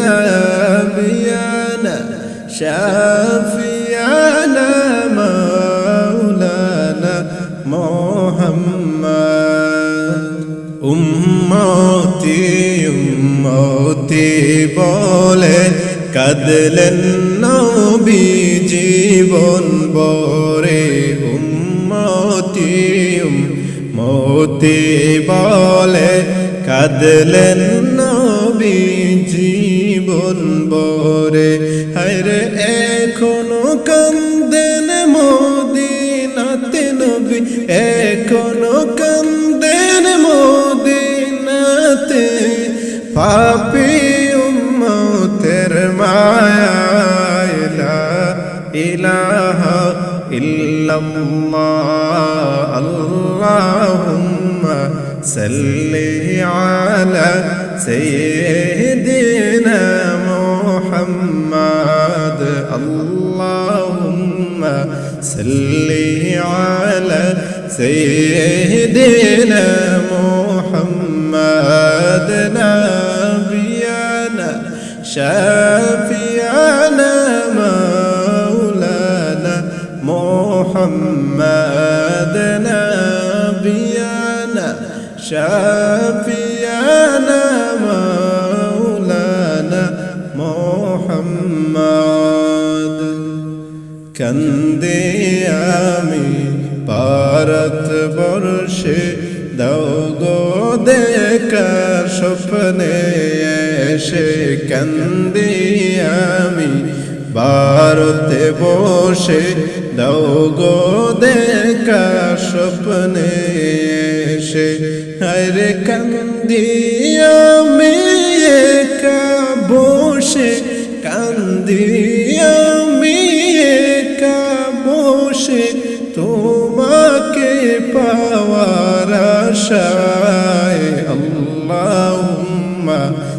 نبينا شافينا مولانا محمد উম্মতি উম্মতি বলে কাদলেন নবী জীবন বরে উম্মতি উম্মতি বলে কাদলেন নবী বরে হরে এখনও কান্দেন মদিনাতে নবী। এখনও কান্দেন মদিনাতে পাপি উম্মতের মায়া। ইলাহা ইল্লাল্লাহ। আল্লাহুম্মা সাল্লি আলা সাইয়্যিদিনা بعد اللهم صل على سيدنا محمد نبينا شافينا مولانا محمد نبينا شافينا কান্দে আমি পারত বর্ষে দাও গো দেখা স্বপ্নে এসে কান্দে আমি, ভারতে বসে দাও গো দেখা স্বপ্নে এসে। হরে কান্দি আমি একা বসে কান্দি شاء اللهم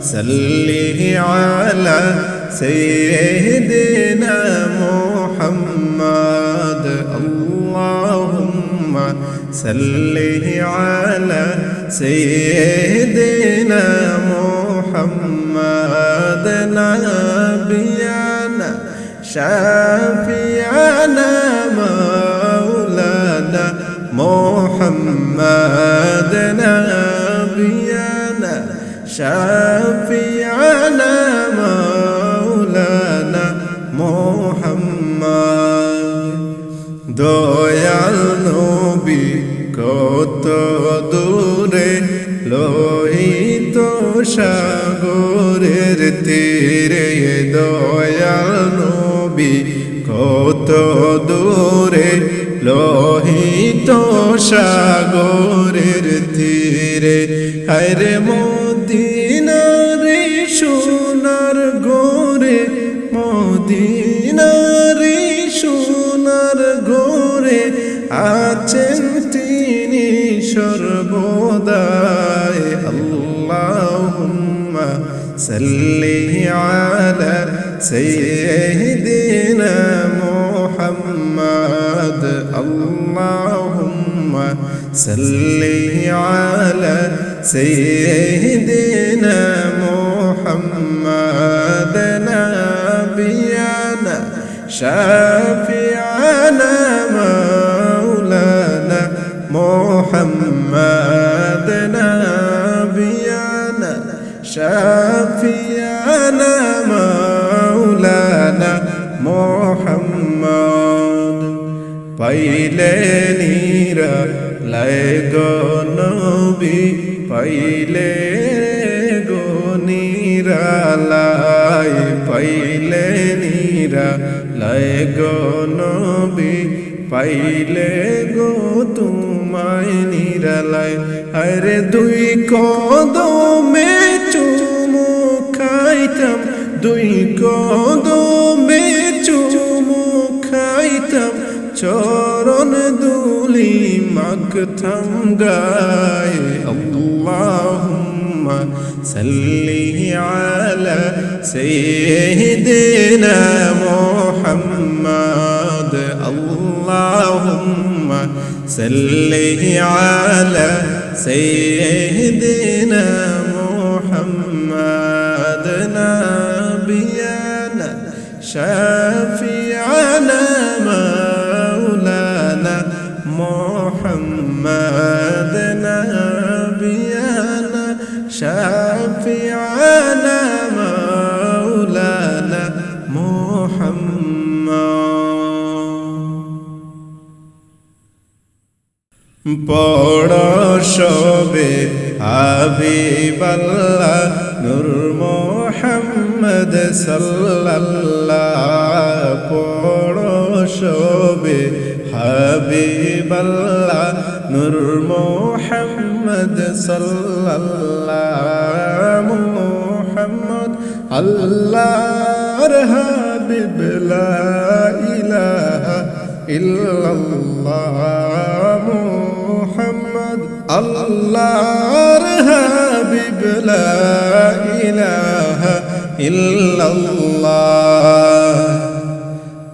صل على سيدنا محمد. اللهم صل على سيدنا محمد. نبينا شاء شافينا مولانا محمد দয়াল নবী কত দূরে লোহিত সাগরের তীরে দয়াল নবী কত দূরে লোহিত সাগরের তীরে হরে মদিনারে صلي على سيدنا محمد. اللهم صلي على سيدنا محمد. نبينا شاهد পাইলে নিরা লাগো নবী, পাইলে গো নিরালাই পাইলে নিরা লাগো নবী, পাইলে গো তোমায় নিরালায় আরে দুই কদমে চুমু খাইতাম, দুই কদমে চুমু খাইতাম দুলি মাগতাম গায়ে আল্লাহুম্মা সাল্লি আলা সাইয়্যিদিনা মুহাম্মাদ আল্লাহুম্মা সাল্লি আলা محمد نبينا شافعنا مولانا محمد পড় সবে হাবিবাল্লাহ নূর মোহাম্মদ সাল্লাল্লাহ পড় সবে হাবিবাল্লাহ নূর মোহাম্মদ সাল্লাল্লাহ মোহাম্মদ আল্লাহর হাবিব লা ইলাহা ইল্লাল্লাহ মুহাম্মদ আল্লাহর হাবিব লা ইলাহা ইল্লাল্লাহ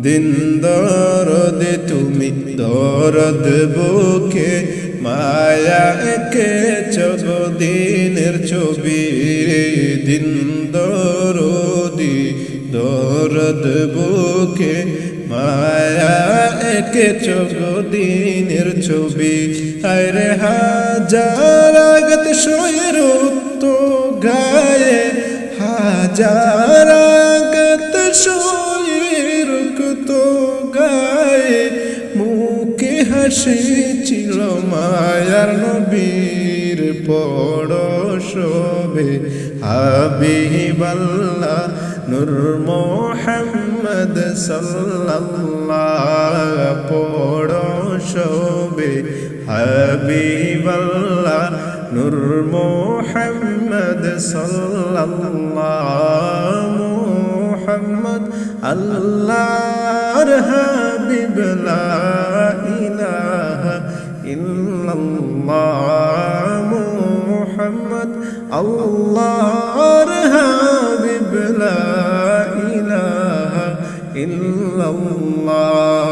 দিন দরদ, তুমি দরদ বুকে, মায়া একে চব দিনের ছবি দিন দরদি, দরদ বুকে, মায়া একে চব দিনের ছবি। আরে হাজার আগত শোয়ের তো গায়ে, হাজার আগত শোয়ের মুখে হাসি ছিল মায়ার নবীর পড়শবে হাবিবাল্লাহ নূর মোহাম্মদ সাল্লাল্লাহ পড়শবে হাবিবাল্লাহ নূর মোহাম্মদ সাল্লাল্লাহ মোহাম্মদ। আল্লাহর হাবিব লা ইলাহা ইল্লাল্লাহ মোহাম্মদ, আল্লাহর হাবিব, লা ইলাহা ইল্লাল্লাহ।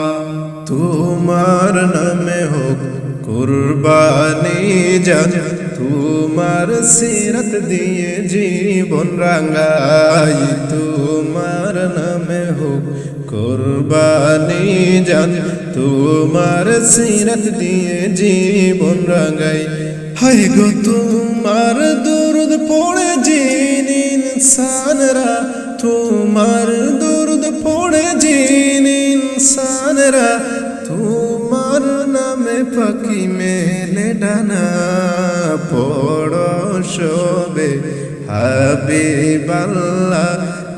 তোমার নামে হোক কুরবানি জান তোমার সিরত দিয়ে জীবন রাঙ্গাই তোমার নামে হোক কুরবানি জান তোমার সিরত দিয়ে জীবন রাঙ্গাই হাই গো, তোমার দুরুদ পড়ে জিন ইনসানরা, তোমার দুরুদ পড়ে জিন ইনসানরা, তোমার নামে পাখি মেলে ডানা পড় শোবে। হাবিবাল্লাহ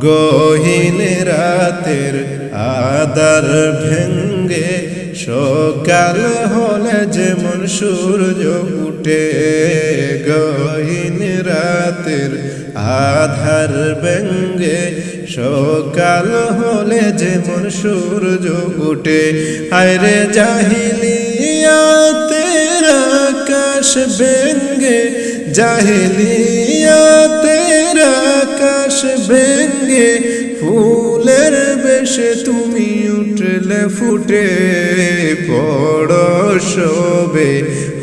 গহিন রাতের আদার ভেঙ্গে সকাল হলে যেমন সূর্য উঠে, গহিন রাতের আধার ব্যঙ্গে সকাল হলে যেমন সূর্য উঠে আরে জাহিলিয়াতের আকাশ ব্যঙ্গে জাহিলিয়াতের আকাশ ব্যঙ্গে ফুলের বেশে তুমি উঠলে, ফুটে পড় শোবে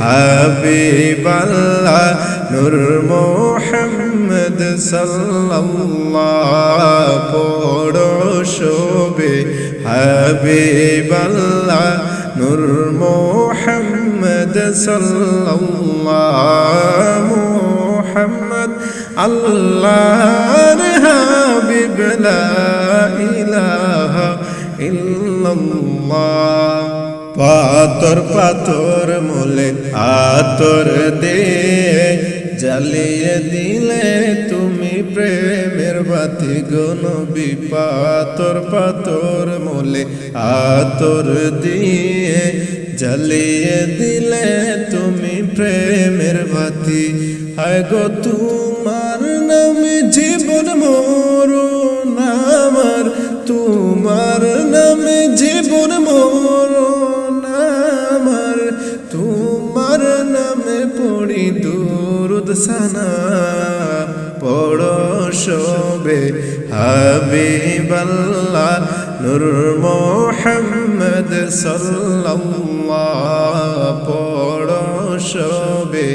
হাবিবাল্লাহ নূর মোহাম্মদ সাল্লাল্লাহ, পড় শোবে হাবিবাল্লাহ নূর মোহাম্মদ সাল্লাল্লাহ আল্লাহর হাবিব লা ইলাহা ইল্লাল্লাহ। পাতর পাতর মোলে আতর দে জ্বালিয়ে দিলে তুমি প্রেমের বাতি গনবি পাতর পাতর মোলে আতর দিয়ে জ্বালিয়ে দিলে তুমি প্রেমের বাতি। হায় গো তোমার নামে জীবন মোর নামার তোমার নামে সানা পড়ো শোবে হাবিবাল্লাহ নূর মোহাম্মদ সাল্লাল্লাহ পড়ো শোবে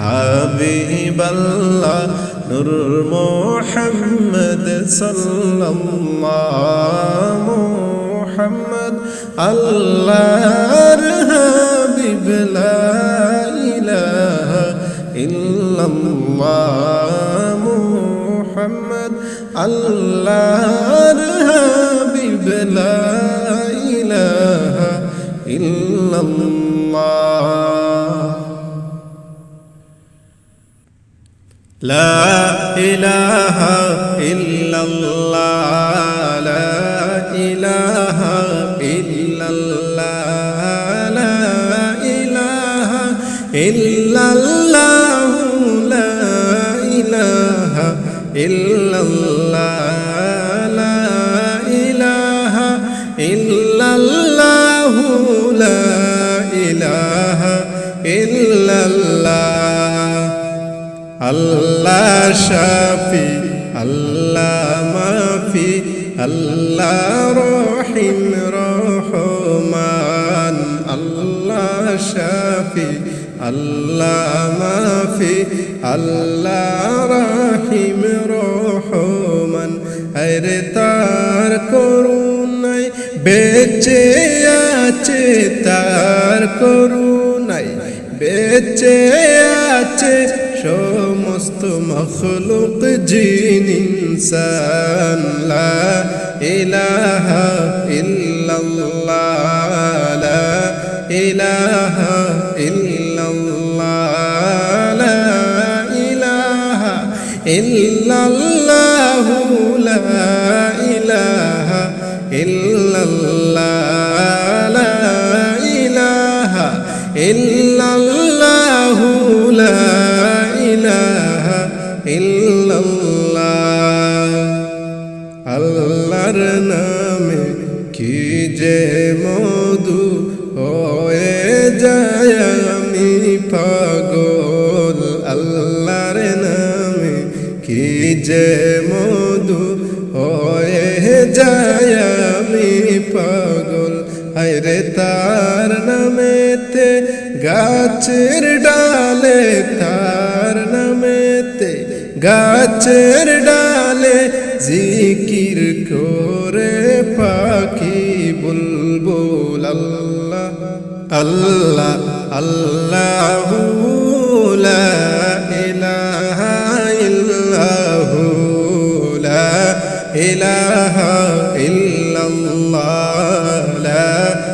হাবিবাল্লাহ নূর মোহাম্মদ সাল্লাল্লাহ মোহাম্মদ আল্লাহর হাবিব লা ইলাহা إلا الله محمد الله الحبيب لا إله إلا الله لا إله إلا الله. আল্লাহ শাফি আল্লাহ মাফি আল্লাহ রহিম রহমান। আল্লাহ শাফি আল্লাহ মাফি আল্লাহ বেঁচে আছে তার করুণাই বেঁচে আছে সমস্ত মখলুক জিন ইনসান লা ইলাহা ইল্লাল্লাহ ইল্লাল্লাহ লা ইলাহা ইল্লাল্লাহ। আল্লাহর নামে কি যে মধু হয়ে যায় আমি পাগল। আল্লাহর নামে কি যে মধু হয়ে যায় পাগল। তার নামেতে, গাছের ডালে, তার নামেতে, গাছের ডালে জিকির করে পাখি বুলবুল আল্লাহ আল্লাহ আল্লাহ লা ইলাহা ইল্লাল্লাহ, লা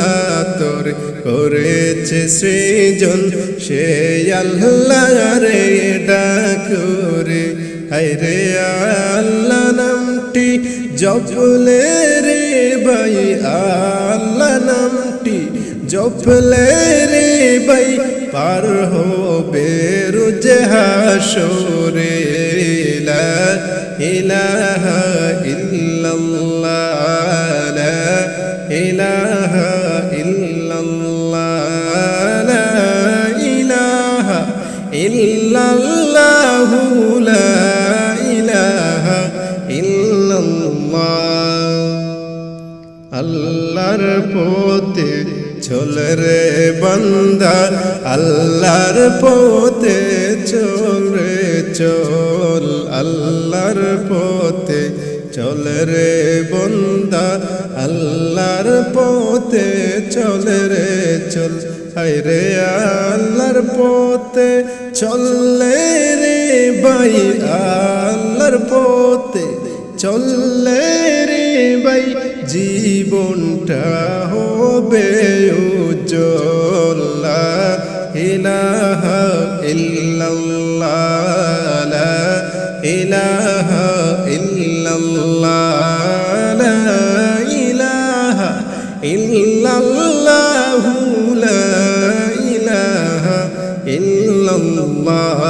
আল্লাহ করেছে সৃজন, সে আল্লাহ রে ডাকরে হায়রে আল্লাহ, নামটি জপলে রে ভাই, আল্লাহ, নামটি জপলে রে ভাই, পার হবে রুজে হাসরে। ইলাহা ইল্লাল্লাহ ইলাহা পথে চল রে বন্দা, আল্লাহর পথে চল রে, চল আল্লাহর পথে চল রে বন্দা, আল্লাহর পথে চল রে চল। রে আল্লাহর পথে চললে রে ভাই, আল্লাহর পথে চললে জীবনটা হবে উজ্জ্বল। ইলাহা ইল্লাল্লাহ লা ইলাহা ইল্লাল্লাহ লা ইলাহা ইল্লাল্লাহ লা ইলাহা ইল্লাল্লাহ।